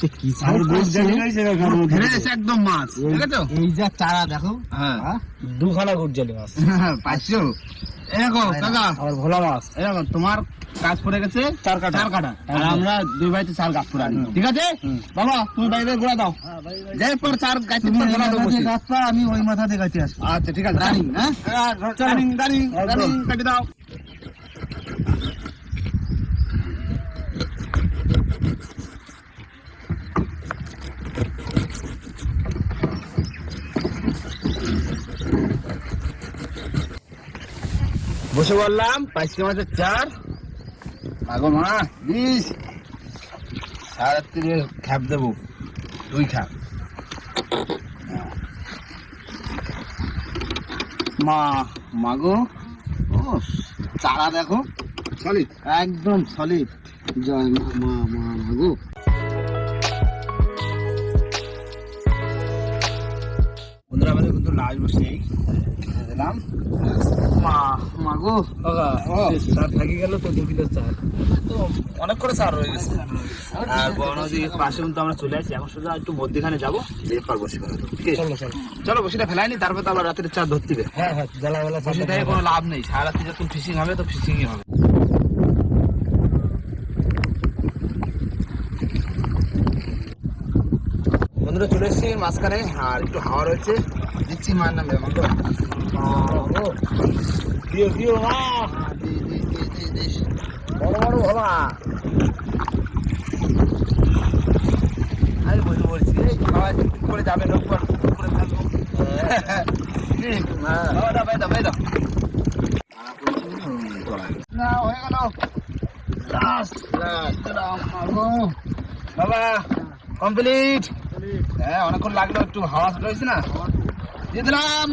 সে কি একদম মাছ এই- ঠিক এই যা চারা দেখো। হ্যাঁ। হ্যাঁ? দুখানা গুড়জালি মাছ। পাইছো? এরকম কাকা আবার ভোলা মাছ। এরকম তোমার কাজ পড়ে গেছে চার কাটা। চার কাটা। আর আমরা দুই বাড়িতে চার গাছ পড়ে ঠিক আছে? বাবা তুমি বাইরে গোড়া দাও। যাই পর চার গাছ গোড়া গাছ আমি ওই মাথা দিয়ে গাছে আসব। আচ্ছা ঠিক আছে রানিং হ্যাঁ? রানিং। রানিং কেটে দাও। বসে বললাম পাঁচশো মাছের চার। আগো মা বিশ সাড়ে তিনে খ্যাপ দেবো। দুই খ্যাপ। মা মাগো ও, চারা দেখো। সলিড। একদম সলিড। জয় মা মা মাগো বন্ধুরা, আমাদের কিন্তু লাল বসে দিলাম মা মাগো চার থাকি গেল তো দু কিলো চার তো অনেক করে চার রয়ে গেছে। আর বড় পাশে কিন্তু আমরা চলে এখন একটু মধ্যখানে যাব। এরপর বসে চলো বসিটা ফেলাইনি তারপর তো আবার রাতের চার ধরতে হবে হ্যাঁ হ্যাঁ জ্বালা বেলা বসে থেকে কোনো লাভ নেই। সারা রাত্রি যখন ফিশিং হবে তো ফিশিংই হবে। বন্ধুরা চলে এসেছি মাঝখানে আর একটু হাওয়া রয়েছে। দিচ্ছি মার নামে দিও দিও মা বড় বড় ভোলা আরে বসে বলছি এই করে যাবে লোক করে থাকব দাও দাও দাও না হয়ে গেল বাবা কমপ্লিট হ্যাঁ অনেকক্ষণ লাগল, একটু হাওয়া রয়েছে না? দিলাম, দিলাম।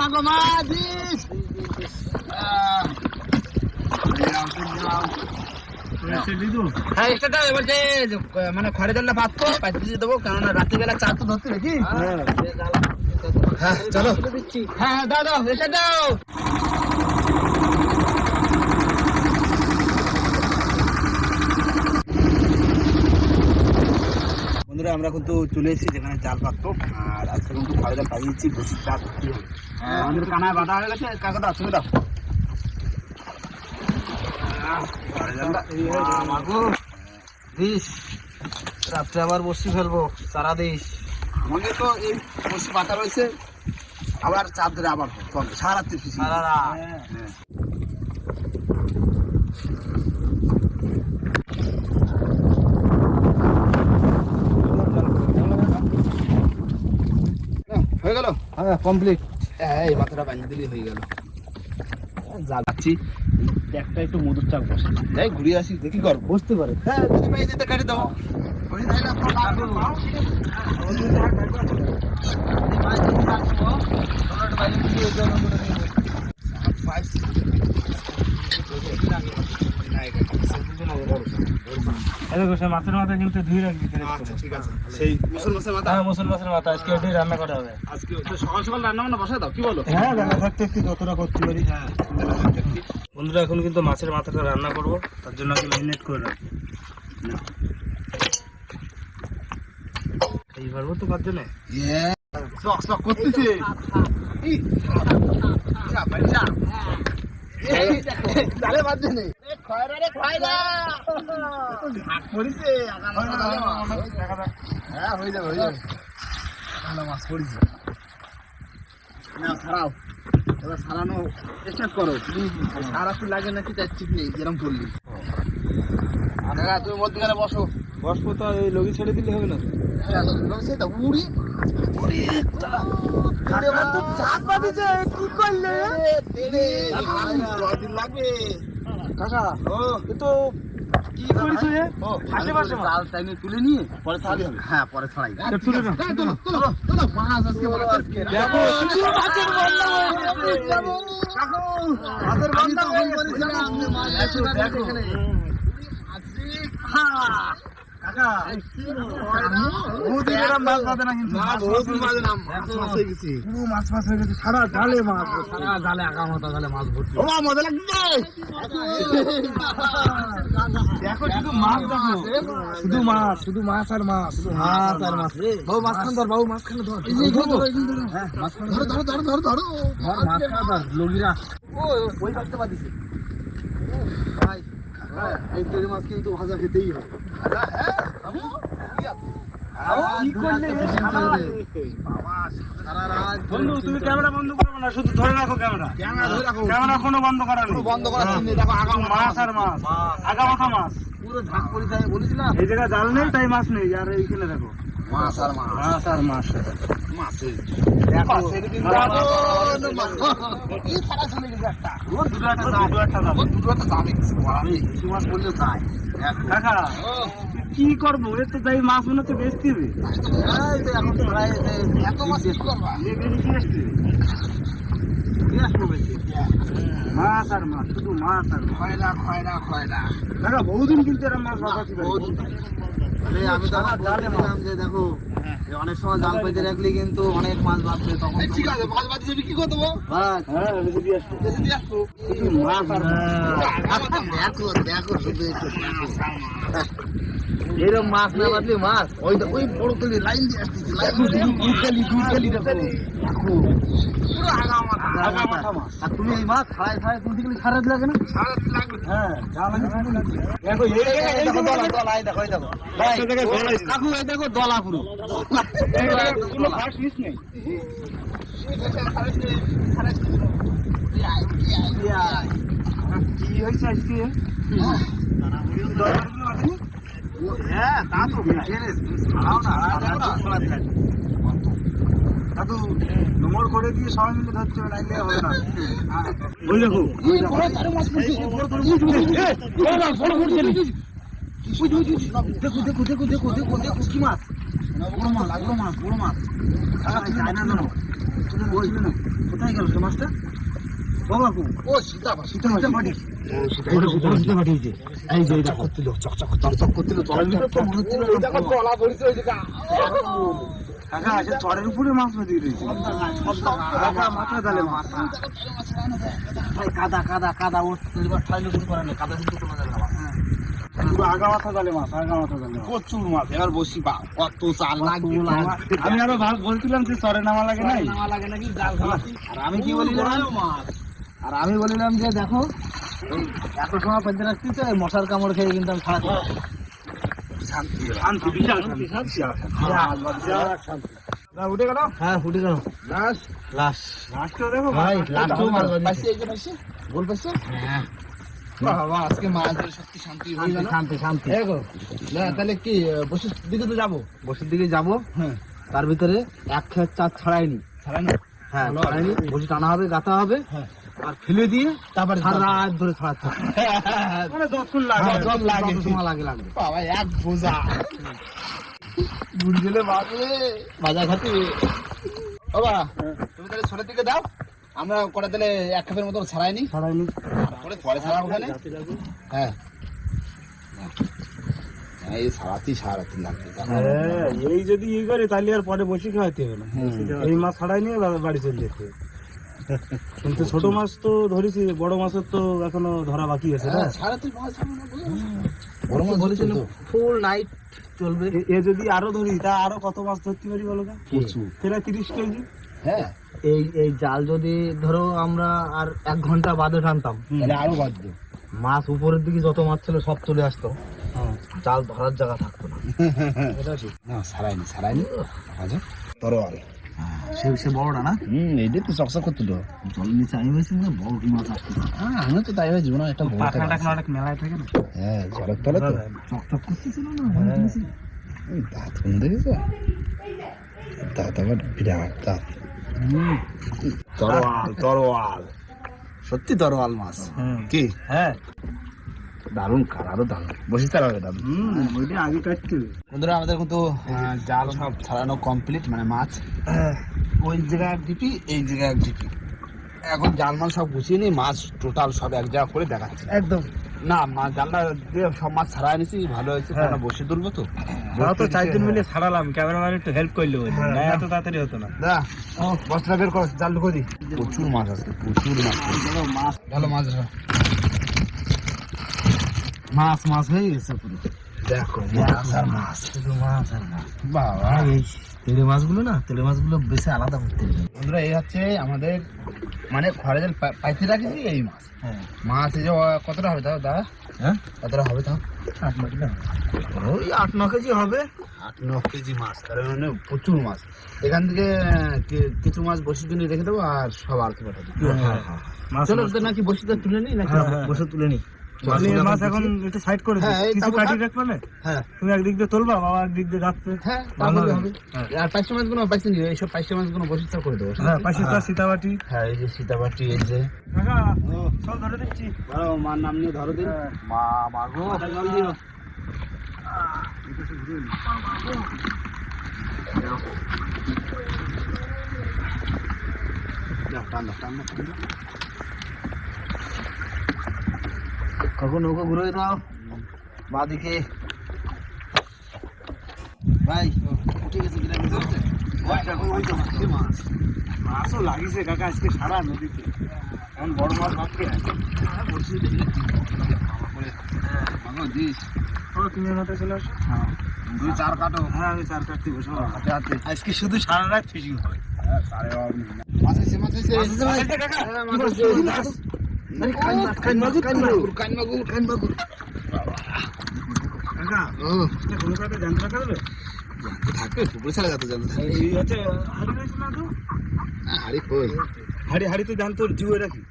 হ্যাঁ মানে খড়ে জলটা পাতবো পাইতে দিয়ে দেবো কেননা রাত্রিবেলা চা তো ধরতে নাকি? হ্যাঁ। চলো। হ্যাঁ হ্যাঁ দাও দাও এসে দাও। বন্ধুরা আমরা কিন্তু চলে এসেছি যেখানে জাল পাততো আর আজকে কিন্তু খড়ে জাল পাঠিয়েছি বেশি চা ধরতে হবে হ্যাঁ, আমাদের কানায় বাধা হয়ে গেছে। কাকা দাও তুমি দাও। দিস রাত্রে আবার বসি ফেলব সারা দিস আমাদের তো এই বসে পাতা রয়েছে। আবার চাপ ধরে আবার সারা রাত্রি সারা রাত। হয়ে গেল হ্যাঁ কমপ্লিট এই মাথাটা বানিয়ে দিলেই হয়ে গেল যাচ্ছি একটা একটু মধুর চাপ বসে যাই ঘুরে আসি দেখি কর বসতে পারে হ্যাঁ যদি পাই দিতে কাটি দাও ওই তাই না তো লাগবে পাও। মাছের মাথা কিন্তু ধুয়ে রাখবি আচ্ছা ঠিক আছে সেই মুসল মাছের মাথা? হ্যাঁ মুসল মাছের মাথা আজকে এটাই রান্না করা হবে। আজকে সকাল সকাল রান্না বান্না বসা দাও কি বলো? হ্যাঁ থাকতে একটু যতটা করতে পারি। হ্যাঁ বন্ধুরা এখন কিন্তু মাছের মাথাটা রান্না করব তার জন্য আগে ম্যারিনেট করে রাখব। এই পারব তো কার জন্য? চক চক করতেছে। নে। হ্যাঁ, হয়ে যাবে, হয়ে যাবে। ভালো মাছ পড়িছে। নাও, ছাড়াও। এবার ছাড়ানো স্টার্ট করো সারা লাগে নাকি তার ঠিক নেই যেরকম করলি তুমি মধ্যখানে বসো বসবো তো এই লগি ছেড়ে দিলে হবে না উড়ি কাকা তো কি করিস রে ফাঁসে ফাঁসে। জাল টাইমে তুলে নিয়ে পরে হবে হ্যাঁ পরে ছাড়াই তুলে। দেখো। হ্যাঁ। শুধু মাছ শুধু মাছ মাছ আর মাছ মাছ আর মাছ বাবু মাছখান ধর বাবু মাছখান ধর ধরো ধরো হ্যাঁ ধরো ধর লগিরা ওই ভাই এই তেরে মাছ কিন্তু ভাজা খেতেই হবে। ভাজা হ্যাঁ কি। করলে রে? সারা রাত বন্ধু তুমি ক্যামেরা বন্ধ করবে না শুধু ধরে রাখো ক্যামেরা। ক্যামেরা ধরে রাখো। ক্যামেরা কোনো বন্ধ করা নেই। বন্ধ করা দেখো আগা মাছ আর মাছ। আগা মাথা মাছ। পুরো ঢাক করে তাই বলেছিলাম। এই জায়গায় জাল নেই তাই মাছ নেই। আর এইখানে দেখো। মাছ আর মাছ। মাছ আর মাছ। মাছের মাছের কি করব এর তো তাই মাছ মনে হচ্ছে বেচতে হবে মাছ আর মাছ শুধু মাছ আর মাছ খয়রা খয়রা কাকা বহুদিন কিন্তু এরকম মাছ বাঁচাচ্ছি আমি যে দেখো অনেক সময় জাল পেতে রাখলে কিন্তু অনেক মাছ বাঁধবে তখন ঠিক আছে মাছ বাঁধতে বিক্রি করে দেবো। হ্যাঁ মাছ দেখো দেখো শুধু এরকম মাছ না বাঁধলে মাছ। ওই তো ওই বড় কলি লাইন দিয়ে আসতেছে লাইন মাথা মাছ। আর তুমি এই মাছ ছাড়াই ছাড়াই তুলতে গেলে সারা লাগে না? হ্যাঁ। দেখো দেখো দলা দেখো দেখো। কাকু এই দেখো দলা পুরো। কোনো মিস নেই। কি হয়েছে আজকে? হ্যাঁ তা তো ছাড়াও না দাদু নোমর করে দিয়ে সবাই মিলে হবে নাইলে হবে না। ওই দেখো। দেখো দেখো দেখো দেখো দেখো দেখো কি মাছ? বড় মাছ বড় মাছ বড় মাছ। কোথায় গেল সে মাছটা? চরের উপরে মাছ রয়েছে মাথা মাছ। কাদা কাদা কাদা কিন্তু আগা মাথা তালে মাছ আগা মাথা তালে মাছ। প্রচুর মাছ এবার বসি বা কত চাল লাগবে। আমি আরও ভাগ বলছিলাম যে চরে নামা লাগে নাই। লাগে নাকি? জাল আর আমি কি বলিলাম আর আমি বলিলাম যে দেখো এত সময় পেতে রাখছি তো মশার কামড় খেয়ে কিন্তু আমি পারব। শান্তি বিশাল শান্তি। শান্তি না, উঠে গেল? হ্যাঁ ফুটে গেল। লাশ? লাশ। লাশটাও দেখো। ভাই লাশ লাশটাও পাইছে এই যে পাইছে? গোল পাইছে? হ্যাঁ। বাবা আজকে মাছ ধরে সত্যি শান্তি হয়ে গেল। শান্তি শান্তি দেখো না তাহলে কি বসির দিকে তো যাব? বসির দিকে যাব। হ্যাঁ। তার ভিতরে এক খেত চার ছড়াইনি ছড়াইনি হ্যাঁ ছড়াইনি বসি টানা হবে গাঁথা হবে। আর ফেলে দিয়ে তারপরে রাত ধরে ছড়াতে মানে যতক্ষণ লাগে। হ্যাঁ, যত লাগে। সময় লাগে লাগবে বাবা এক বোঝা। বাজে। খাতে। বাবা তুমি তাহলে ছোটের দিকে দাও আমরা কটা তাহলে এক কাপের মতো ছাড়াইনি। ছাড়াইনি। পরে পরে ছাড়া ওখানে হ্যাঁ। এই সারাতি সারাতি লাগবে হ্যাঁ, এই যদি ই করে তাহলে আর পরে বসে খাওয়াতে হবে না। এই মাছ ছাড়াই নিয়ে বাড়ি চলে যেতে হবে। কিন্তু ছোট মাছ তো ধরেছি বড় মাছের তো এখনও ধরা বাকি আছে না? বড় মাছ বলেছিল ফুল নাইট চলবে। এ- যদি আরও ধরি তা আরও কত মাছ ধরতে পারি বলো সেটা তিরিশ কেজি। হ্যাঁ। এই এই জাল যদি ধরো আমরা আর এক ঘণ্টা বাদে টানতাম আরও বাঁধবে মাছ উপরের দিকে যত মাছ ছিল সব চলে আসতো। হ্যাঁ। জাল ধরার জায়গা থাকতো না। সারাইনি সারাইনি। তরোয়াল। সে সে বড়টা না? হুম এইটাই তো চকচক করতে তো। জল নিচে আমি না বড় কি মাছ আসতেছে হ্যাঁ আমি তো তাই ভাবছি না একটা বড় পাখা টাকা অনেক মেলায় থাকে না? হ্যাঁ ঝড়ের তলে তো। চকচক করতেছিল না দাঁত কোন দেখেছ দাঁত আবার বিরাট দাঁত। তরোয়াল তরোয়াল। সত্যি তরোয়াল মাছ। হুম। কি? হ্যাঁ। দারুণ কালারও দারুণ। বসে তারা হুম ওইটা আগে কাটতে বন্ধুরা আমাদের কিন্তু জাল সব ছাড়ানো কমপ্লিট মানে মাছ। ওই জায়গায় এক ডিপি এই জায়গায় এক ডিপি এখন জাল মাল সব গুছিয়ে নিয়ে মাছ টোটাল সব এক জায়গা করে দেখাচ্ছে। একদম। না মাছ জালটা দিয়ে সব মাছ ছাড়া নিছি ভালো হয়েছে হ্যাঁ। কেন বসে তুলবো তো। তাও তো চারজন মিলে ছাড়ালাম ক্যামেরাম্যান একটু হেল্প করলে হ্যাঁ, না এত তাড়াতাড়ি হতো না। দা বস্তা বের কর জাল ঢুকো দি। প্রচুর মাছ আছে প্রচুর মাছ মাছ। ভালো মাছ ধরো মাছ মাছ হয়ে গেছে পুরো। দেখো মাছ আর মাছ। শুধু মাছ আর মাছ। বাবা। তেলে মাছগুলো না তেলে মাছগুলো বেশি আলাদা করতে হবে। বন্ধুরা এই হচ্ছে আমাদের মানে ঘরে যে পাইতে রাখেছি এই মাছ? হ্যাঁ। মাছ এই যে কতটা হবে তাও দাদা? হ্যাঁ? কতটা হবে তাও? আট ন কিলো ওই আট ন কেজি হবে। আট ন কেজি মাছ তার মানে প্রচুর মাছ। এখান থেকে কিছু মাছ বসি জন্য রেখে দেবো আর সব পাঠাবো হ্যাঁ হ্যাঁ মাছ চলো নাকি বসিটা তুলে নিই নাকি? হ্যাঁ, বসে তুলে নি আমি মাছ এখন একটু সাইড করে। হ্যাঁ, এই কিছু কাটি রাখবে না? হ্যাঁ। তুমি একদিক দিয়ে তুলবা বাবা একদিক দিয়ে যাচ্ছে। হ্যাঁ তাহলে হবে। হবে আর পাঁচটা মাছগুলো পাইছি নি এইসব পাঁচটা মাছগুলো বসিটা করে দেবো। হ্যাঁ পাশে সীতাবাটি। হ্যাঁ এই যে সীতাবাটি এই যে। কাকা সব ধরে দিচ্ছি। ধরো মার নাম নিয়ে ধরো দিন। মা মাগো জল দিও। টান্ডা টান্ডা টান্ডা কখন নৌকো ঘুরে দাও বাদিকে। ভাই গেছে গ্রামে ধরছে মাছও লাগিয়েছে কাকা আজকে সারা নদীতে। এখন বড় মাছ ভাবতে মাগো দিস। তুমি মাঠে চলে আসো। দুই চার কাটো। হ্যাঁ আমি চার কাটতে বসে হাতে হাতে। আজকে শুধু সারা রাত ফিশিং হ্যাঁ। মাছ আছে মাছ আছে হ্যাঁ, মাছ আছে আরে কান মাছ কান মাগুর কান মাগুর কান মাগুর কান মাগুর কাকা ও। কোনো কাটে জানতে রাখা থাকবে পুকুরে ছাড়া যাতে জানতে এই হচ্ছে হাড়ি রয়েছে না তো? আরে কই? হাড়ি হাড়ি তো জানতো জিওয়ে রাখি।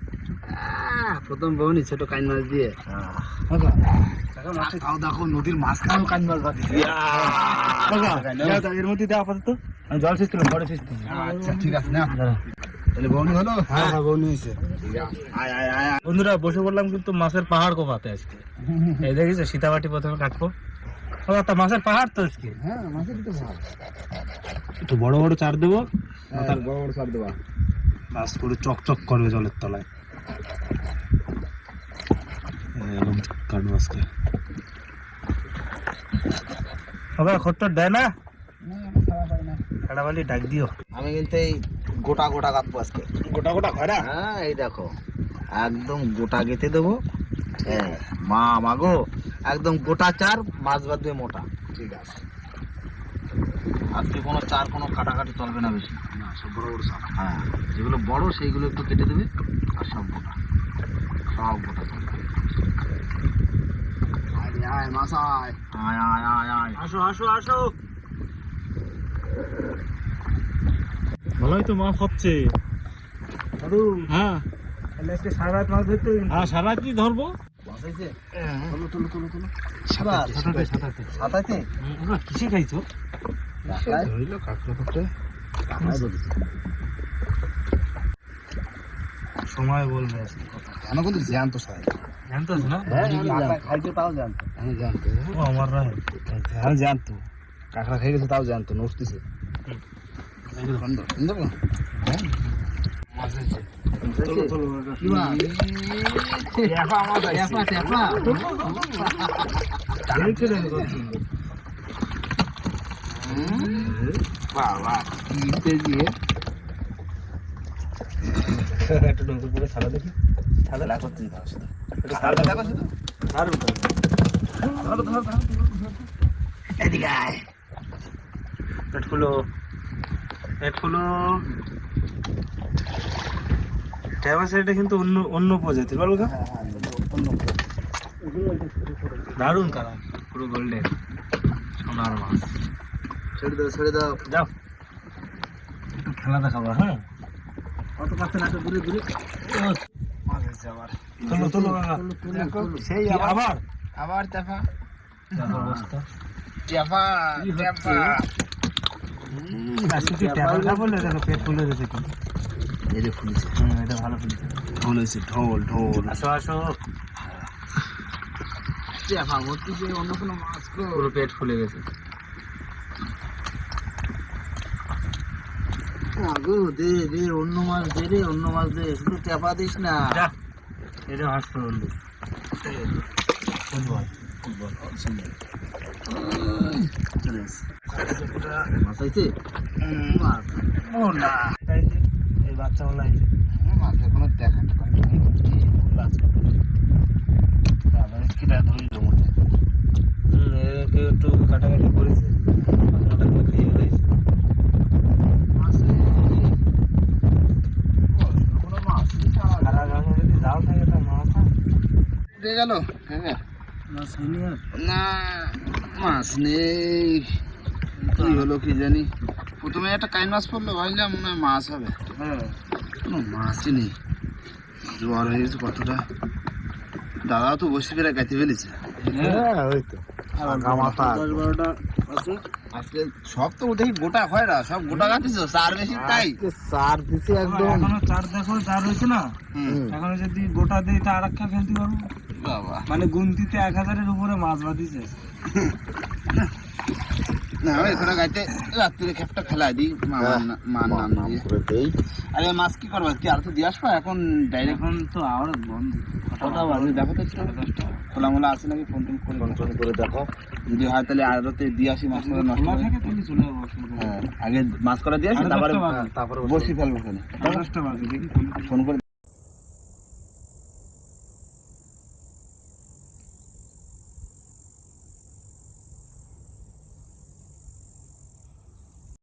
প্রথম বউনি ছোট কান মাছ দিয়ে দেখো নদীর মাঝখানেও কান মাছ এর মধ্যে দেওয়া আপাতত? জল পরে শেষ আচ্ছা ঠিক আছে না। তাহলে হলো হ্যাঁ হ্যাঁ। বন্ধুরা বসে পড়লাম কিন্তু মাছের পাহাড় কোপাতে আজকে। এই দেখিস সীতাবাটি প্রথমে কাটবো। একটা মাছের পাহাড় তো আজকে। হ্যাঁ মাছের তো একটু বড় বড় চার দেবো। হ্যাঁ, বড় বড় সার দেওয়া বাস করে চকচক করবে জলের তলায়। এরকম কাটবো আজকে। খট্টর দেয় না? কাটাবালি ডাক দিও। আমি কিন্তু এই গোটা গোটা কাটবো আজকে। গোটা গোটা খরা হ্যাঁ এই দেখো একদম গোটা গেঁথে দেবো। হ্যাঁ মা মাগো একদম গোটা চার মাছ বাদ দিয়ে মোটা। ঠিক আছে। আজকে কোনো চার কোনো কাটাকাটি চলবে না বেশি। না সব বড় বড় সার হ্যাঁ যেগুলো বড় সেইগুলো একটু কেটে দেবে আর সব গোটা। সব গোটা চলবে। আয়। আয় আয় আয় আয়। আসো আসো আসো। ভালোই তো মাছ হচ্ছে। হ্যাঁ। সারা রাত মাছ ধরতে সারা রাত্রি ধরবো? কিসে খাইছো? সময় বলবে কেন কিন্তু জ্যান্ত সাই জানতো না? হ্যাঁ আমি জানতো। তাও জানতো আমি জানতো ও আমার আমি জানতো কাঁকড়া খেয়ে গেছে তাও জানতো নড়তেছে। বাবা কিনতে গিয়ে একটু ডঙ্কুর করে দেখি খেলা করতে দিতে হবে শুধু। ছাড়া দেখো শুধু ছাড়বে তো এদিকে আয়। পেট ফুলো পেট ফুলো ট্যাবা কিন্তু অন্য অন্য প্রজাতির বলো গা দারুণ কালার পুরো গোল্ডেন সোনার মাছ ছেড়ে দাও ছেড়ে দাও। যাও। একটু খেলা দেখাবো হ্যাঁ? অত কাছে না দূরে দূরে। তোলো তোলো সেই আবার? আবার ট্যাপা দেখো অবস্থা পেট ফুলে গেছে কিন্তু। ফুলেছে। হুম এটা ভালো ফুলেছে। ঢোল হয়েছে ঢোল ঢোল। আসো আসো। ট্যাপা ভর্তি যে অন্য কোনো মাছ পুরো পেট ফুলে গেছে। আগো দে দে অন্য মাছ দে রে অন্য মাছ দে শুধু টেপা দিস না। এটা হাসপাতাল বন্ধু ফুটবল। চলে এসে। মাছ মাছ ও না এই বাচ্চা বলা মাছ এখনও দেখা কিটা ধরি দেবো আজকে একটু কাটাকাটি করেছে। মাছ গেল? মাছ না মাছ নেই। কি হলো কি জানি? প্রথমে একটা কাইন মাছ পড়ল ভাবলাম মনে হয় মাছ হবে। হ্যাঁ কোনো মাছই নেই। জোয়ার হয়ে গেছে কতটা? দাদাও তো বসে ফেরা গাইতে ফেলেছে। হ্যাঁ ওই তো। আজকে সব তো গোটা হয় না সব গোটা চার বেশি তাই। চার দিছে একদম। এখনও চার দেখো চার হয়েছে না? হুম। এখনও যদি গোটা দিই তা আর একটা ফেলতে পারব? বাবা। মানে গুনতিতে এক হাজারের উপরে মাছ বাঁধিছে। না এখানে গাইতে রাত্রে খেপটা খেলা দিই হ্যাঁ। মার নাম নাম দিয়ে দেই। আরে মাছ কি করব? কি আর তো দিয়ে আসব? এখন ডাইরেক্ট এখন তো আবার বন্ধ। কটা বাজে? দেখো তো খোলা মোলা আছে নাকি? ফোন টোন করে ফোন করে দেখো। যদি হয় তাহলে দিয়ে আসি মাছ করে নষ্ট থাকে চলে। হ্যাঁ আগে মাছ করে দিয়ে আসি? তারপরে। হ্যাঁ, তারপরে বসি ফেলব ওখানে। ফোন করে